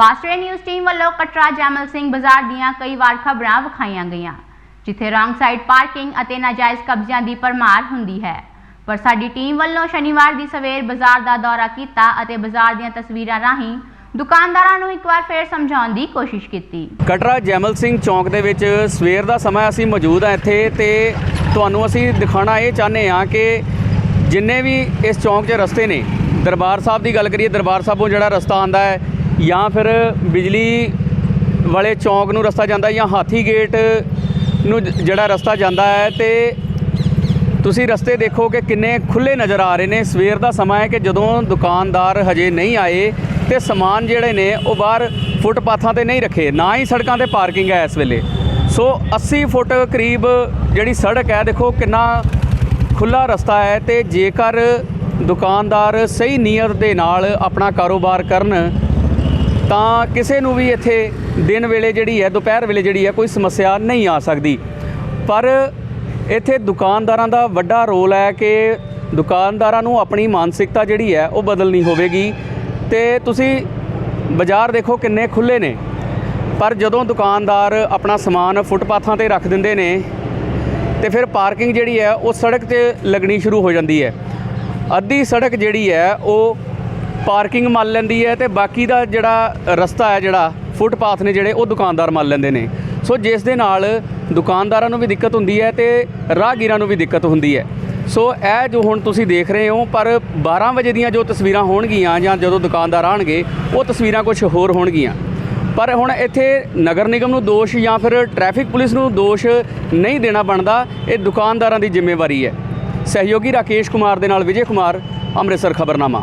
Fastway news team ਵੱਲੋਂ ਕਟਰਾ ਜੈਮਲ ਸਿੰਘ ਬਾਜ਼ਾਰ ਦੀਆਂ ਕਈ ਵਾਰ ਖਬਰਾਂ ਵਿਖਾਈਆਂ ਗਈਆਂ, ਜਿੱਥੇ ਰੌਂਗ ਸਾਈਡ ਪਾਰਕਿੰਗ ਅਤੇ ਨਾਜਾਇਜ਼ ਕਬਜ਼ਿਆਂ ਦੀ ਪਰਮਾਰ ਹੁੰਦੀ ਹੈ। ਪਰ ਸਾਡੀ ਟੀਮ ਵੱਲੋਂ ਸ਼ਨੀਵਾਰ ਦੀ ਸਵੇਰ ਬਾਜ਼ਾਰ ਦਾ ਦੌਰਾ ਕੀਤਾ ਅਤੇ ਬਾਜ਼ਾਰ ਦੀਆਂ ਤਸਵੀਰਾਂ ਰਾਹੀਂ ਦੁਕਾਨਦਾਰਾਂ ਨੂੰ ਇੱਕ ਵਾਰ ਫੇਰ ਸਮਝਾਉਣ ਦੀ ਕੋਸ਼ਿਸ਼ ਕੀਤੀ। ਕਟਰਾ ਜੈਮਲ ਸਿੰਘ ਚੌਂਕ ਦੇ ਵਿੱਚ ਸਵੇਰ ਦਾ ਸਮਾਂ ਅਸੀਂ ਮੌਜੂਦ ਹਾਂ ਇੱਥੇ ਤੇ ਤੁਹਾਨੂੰ ਅਸੀਂ ਦਿਖਾਉਣਾ ਇਹ ਚਾਹੁੰਦੇ ਹਾਂ ਕਿ ਜਿੰਨੇ ਵੀ ਇਸ ਚੌਂਕ 'ਚ ਰਸਤੇ ਨੇ, ਦਰਬਾਰ ਸਾਹਿਬ ਦੀ ਗੱਲ ਕਰੀਏ, ਦਰਬਾਰ ਸਾਹਿਬੋਂ ਜਿਹੜਾ ਰਸਤਾ ਆਂਦਾ ਹੈ ਜਾਂ ਫਿਰ ਬਿਜਲੀ ਵਾਲੇ ਚੌਂਕ ਨੂੰ ਰਸਤਾ ਜਾਂਦਾ ਜਾਂ ਹਾਥੀ ਗੇਟ ਨੂੰ ਜਿਹੜਾ ਰਸਤਾ ਜਾਂਦਾ ਹੈ ਤੇ ਤੁਸੀਂ ਰਸਤੇ ਦੇਖੋ ਕਿ ਕਿੰਨੇ ਖੁੱਲੇ ਨਜ਼ਰ ਆ ਰਹੇ ਨੇ। ਸਵੇਰ ਦਾ ਸਮਾਂ ਹੈ ਕਿ ਜਦੋਂ ਦੁਕਾਨਦਾਰ ਹਜੇ ਨਹੀਂ ਆਏ ਤੇ ਸਮਾਨ ਜਿਹੜੇ ਨੇ ਉਹ ਬਾਹਰ ਫੁੱਟਪਾਥਾਂ ਤੇ ਨਹੀਂ ਰੱਖੇ, ਨਾ ਹੀ ਸੜਕਾਂ ਤੇ ਪਾਰਕਿੰਗ ਹੈ ਇਸ ਵੇਲੇ। ਸੋ 80 ਫੁੱਟ ਕਰੀਬ ਜਿਹੜੀ ਸੜਕ ਹੈ, ਦੇਖੋ ਕਿੰਨਾ ਖੁੱਲਾ ਰਸਤਾ ਹੈ ਤੇ ਜੇਕਰ ਦੁਕਾਨਦਾਰ ਸਹੀ ਨੀਅਤ ਦੇ ਨਾਲ ਆਪਣਾ ਕਾਰੋਬਾਰ ਕਰਨ ਤਾਂ ਕਿਸੇ ਨੂੰ ਵੀ ਇੱਥੇ ਦਿਨ ਵੇਲੇ ਜਿਹੜੀ ਹੈ, ਦੁਪਹਿਰ ਵੇਲੇ ਜਿਹੜੀ ਹੈ, ਕੋਈ ਸਮੱਸਿਆ ਨਹੀਂ ਆ ਸਕਦੀ। ਪਰ ਇੱਥੇ ਦੁਕਾਨਦਾਰਾਂ ਦਾ ਵੱਡਾ ਰੋਲ ਹੈ ਕਿ ਦੁਕਾਨਦਾਰਾਂ ਨੂੰ ਆਪਣੀ ਮਾਨਸਿਕਤਾ ਜਿਹੜੀ ਹੈ, ਉਹ ਬਦਲਣੀ ਹੋਵੇਗੀ। ਤੇ ਤੁਸੀਂ ਬਾਜ਼ਾਰ ਦੇਖੋ ਕਿੰਨੇ ਖੁੱਲੇ ਨੇ। ਪਰ ਜਦੋਂ ਦੁਕਾਨਦਾਰ ਆਪਣਾ ਸਮਾਨ ਫੁੱਟਪਾਥਾਂ ਤੇ ਰੱਖ ਦਿੰਦੇ ਨੇ, ਤੇ ਫਿਰ ਪਾਰਕਿੰਗ ਜਿਹੜੀ ਹੈ, ਉਹ ਸੜਕ ਤੇ ਲੱਗਣੀ ਸ਼ੁਰੂ ਹੋ ਜਾਂਦੀ ਹੈ। ਅੱਧੀ ਸੜਕ ਜਿਹੜੀ ਹੈ, ਉਹ ਪਾਰਕਿੰਗ ਮੰਨ ਲੈਂਦੀ ਹੈ ਤੇ ਬਾਕੀ ਦਾ ਜਿਹੜਾ ਰਸਤਾ ਹੈ, ਜਿਹੜਾ ਫੁੱਟਪਾਥ ਨੇ ਜਿਹੜੇ, ਉਹ ਦੁਕਾਨਦਾਰ ਮੰਨ ਲੈਂਦੇ ਨੇ। ਸੋ ਜਿਸ ਦੇ ਨਾਲ ਦੁਕਾਨਦਾਰਾਂ ਨੂੰ ਵੀ ਦਿੱਕਤ ਹੁੰਦੀ ਹੈ ਤੇ ਰਾਹਗੀਰਾਂ ਨੂੰ ਵੀ ਦਿੱਕਤ ਹੁੰਦੀ ਹੈ। ਸੋ ਇਹ ਜੋ ਹੁਣ ਤੁਸੀਂ ਦੇਖ ਰਹੇ ਹੋ, ਪਰ 12 ਵਜੇ ਦੀਆਂ ਜੋ ਤਸਵੀਰਾਂ ਹੋਣਗੀਆਂ ਜਾਂ ਜਦੋਂ ਦੁਕਾਨਦਾਰ ਆਣਗੇ ਉਹ ਤਸਵੀਰਾਂ ਕੁਝ ਹੋਰ ਹੋਣਗੀਆਂ। ਪਰ ਹੁਣ ਇੱਥੇ ਨਗਰ ਨਿਗਮ ਨੂੰ ਦੋਸ਼ ਜਾਂ ਫਿਰ ਟ੍ਰੈਫਿਕ ਪੁਲਿਸ ਨੂੰ ਦੋਸ਼ ਨਹੀਂ ਦੇਣਾ ਬਣਦਾ, ਇਹ ਦੁਕਾਨਦਾਰਾਂ ਦੀ ਜ਼ਿੰਮੇਵਾਰੀ ਹੈ। ਸਹਿਯੋਗੀ ਰਾਕੇਸ਼ ਕੁਮਾਰ ਦੇ ਨਾਲ ਵਿਜੇ ਕੁਮਾਰ, ਅੰਮ੍ਰਿਤਸਰ ਖਬਰਨਾਮਾ।